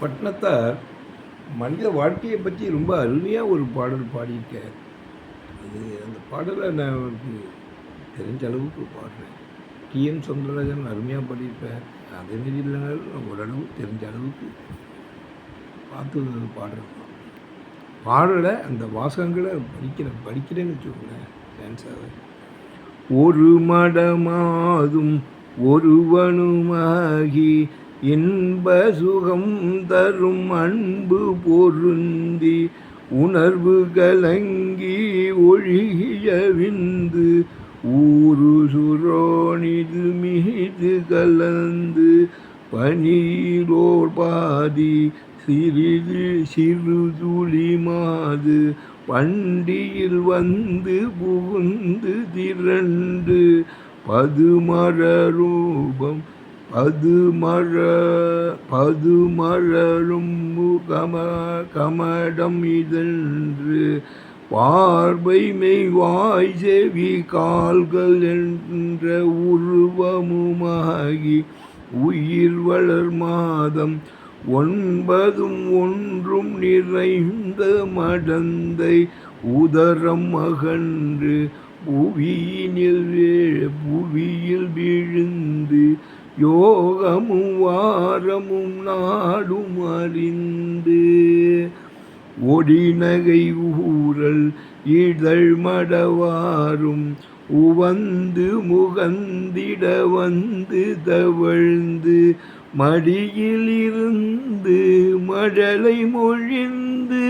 பட்டினத்தார் மனித வாழ்க்கையை பற்றி ரொம்ப அருமையாக ஒரு பாடல் பாடியிருக்கார். அது அந்த பாடலை நான் தெரிஞ்ச அளவுக்கு பாடுறேன். டிஎன் சொந்தராஜன் அருமையாக பாடியிருப்பார். அதேமாரி இல்லைனாலும் ஓரளவு தெரிஞ்ச அளவுக்கு பார்த்து பாடுறேன். பாடலை அந்த வாசகங்களை படிக்கிறேன் படிக்கிறேன்னு வச்சுக்கோங்களேன் டான்ஸாக ஒரு மடமாதும் ஒருவனுமாகி இன்ப சுகம் தரும் அன்பு பொருந்தி உணர்வு கலங்கி ஒழுகிய விந்து ஊரு சுரோனிது மிகிது கலந்து பனியிலோர் பாதி சிறிது சிறுதுளி மாது பண்டியில் வந்து புகுந்து திரண்டு பதுமர ரூபம் பதுமர பதுமரரும் கம கமடம் இதென்று பார்வை மெய்வாய் செவி கால்கள் என்ற உருவமுமாகி உயிர் வளர் மாதம் ஒன்பதும் ஒன்றும் நிறைந்த மடந்தை உதரம் அகன்று புவியினில் வீழ- புவியில் விழுந்து யோகமும் வாரமும் நாடும் அறிந்து. ஒடிநகை ஊரல் இதழ் மடவாரும் உவந்து முகந்திட வந்து தவழ்ந்து மடியில் இருந்து மழலை மொழிந்து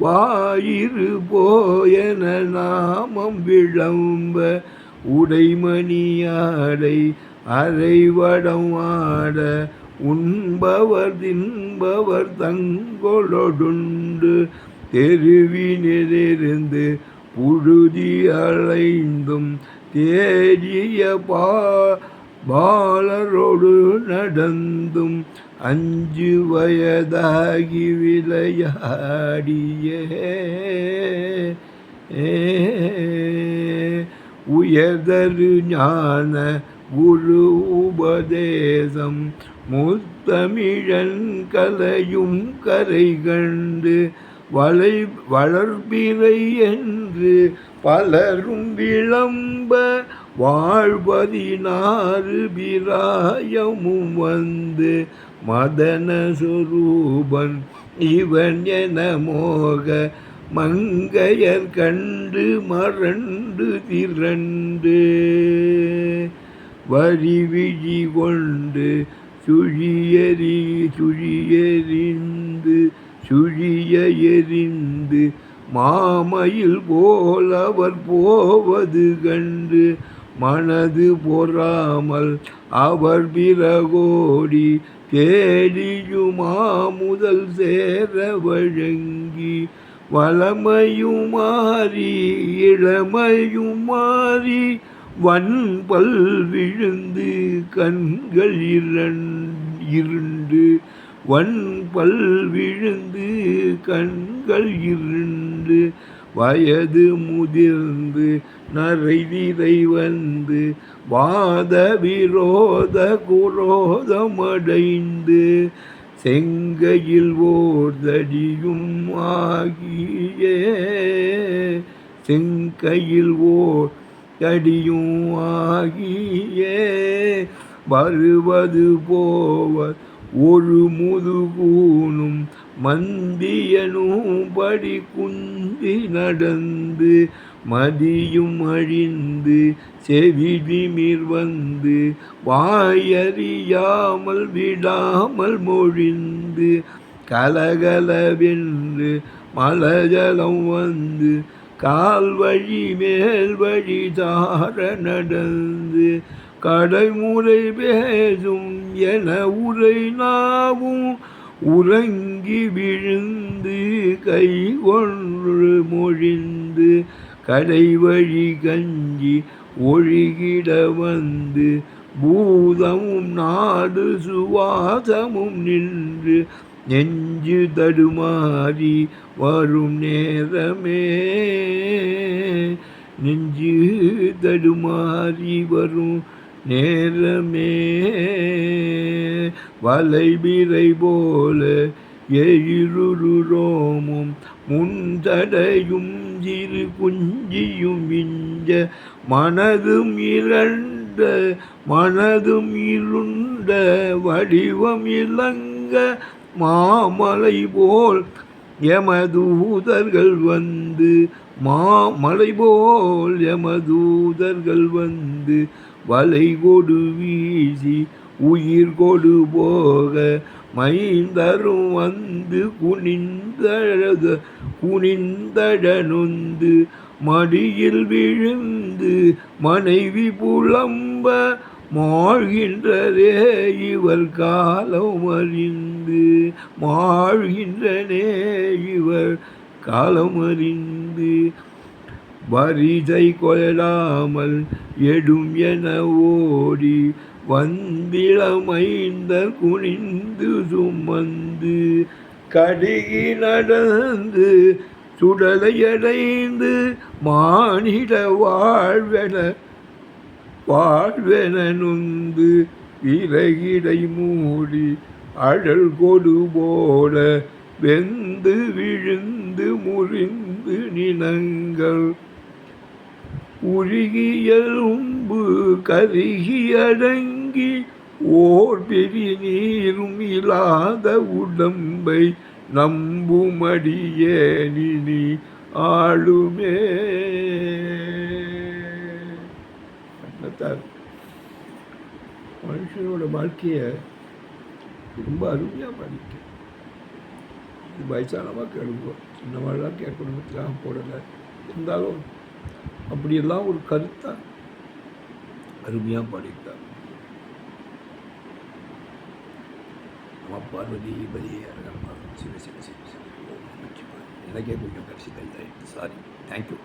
வாயிறு போயன நாமம் விளம்ப உடைமணியாடை அரைவடம் ஆட உண்பவர் தின்பவர் தங்களொடுண்டு தெருவினிலிருந்து புழுதி அலைந்தும் தேடிய பா பாலரோடு நடந்தும் அஞ்சு வயதாகி விளையாடியே. உயர்தரு ஞான குரு உபதேசம் முத்தமிழன் கலையும் கரை கண்டு வளை வளர்பிறை என்று பலரும் விளம்ப வாழ்வதினாறு பிராயமும் வந்து மதன சொரூபன் இவன் என மோக மங்கையர் கண்டு மறண்டு திரண்டு. வரி விழி கொண்டு சுழியறி சுழியறிந்து சுழிய எறிந்து மாமையில் போல் அவர் போவது கண்டு மனது பொறாமல் அவர் பிறகோடி தேடியுமா முதல் சேர வழங்கி வளமையும் மாறி இளமையும் மாறி வன்பல் விழுந்து கண்கள் இருண்டு. வன்பல் விழுந்து கண்கள் இருண்டு. வயது முதிர்ந்து நரைதிரை வந்து வாத விரோத குரோதமடைந்து செங்கையில் ஓர்தடியும் ஆகிய. செங்கையில் ஓர் தடியும் ஆகிய. வருவது போவது ஒரு முதுகூனும் மந்தியனும் படி குந்தி நடந்து மதியும் அழிந்து செவிதிமிர் வந்து வாயறியாமல் விடாமல் மொழிந்து கலகலவென்று மலஜலம் வந்து கால் வழி மேல் வழி தார நடந்து கடைமுறை பேசும் என உரை நாவும் உறங்கி விழுந்து கை ஒன்று மொழிந்து கடைவழி கஞ்சி ஒழுகிட வந்து பூதமும் நாடு சுவாசமும் நின்று நெஞ்சு தடுமாறி வரும் நேரமே. நெஞ்சு தடுமாறி வரும் நேரமே வலைபிறை போல எயிருரோமும் முந்தடையும் இரு குஞ்சியும் விஞ்ச மனதும் இரண்ட மனதும் இருண்ட வடிவம் இளங்க மாமலை போல் எமதூதர்கள் வந்து மாமலை போல் எமதூதர்கள் வந்து வலை கொடு வீசி உயிர் கொடு போக. மைந்தரும் வந்து குனிந்தழக குனிந்தழனொந்து மடியில் விழுந்து மனைவி புலம்ப மாழ்கின்றதே. இவர் காலம் அறிந்து மாழ்கின்றனே. இவர் காலம் அறிந்து வரிதை கொள்ளாமல் எடும் என ஓடி வந்திளமைந்த குனிந்து சுமந்து கடுகி நடந்து சுடலையடைந்து மானிட வாழ்வென வாழ்வென நொந்து விலகிடை மூடி அழல் கொடு போல வெந்து விழுந்து முறிந்து நினங்கள் உருகியலும்பு கருகியடங்கி ஓர் பெரிய நீரும் இல்லாத உடம்பை நம்புமடியேனி ஆளுமே. மனுஷனோட வாழ்க்கையை ரொம்ப அருமையாக படிக்க இது வயசானமாக கேளுங்க சின்னவாழாக கேட்கணுங்கிறதுக்காக போடலை. இருந்தாலும் அப்படியெல்லாம் ஒரு கருத்தை அருமையாக பாடிட்டார் நம்ம பார்வதி பதியே சிவ சிவ சிவ சிவ எனக்கே கொஞ்சம் கடைசி கைதாயிடுச்சு சாரி தேங்க்யூ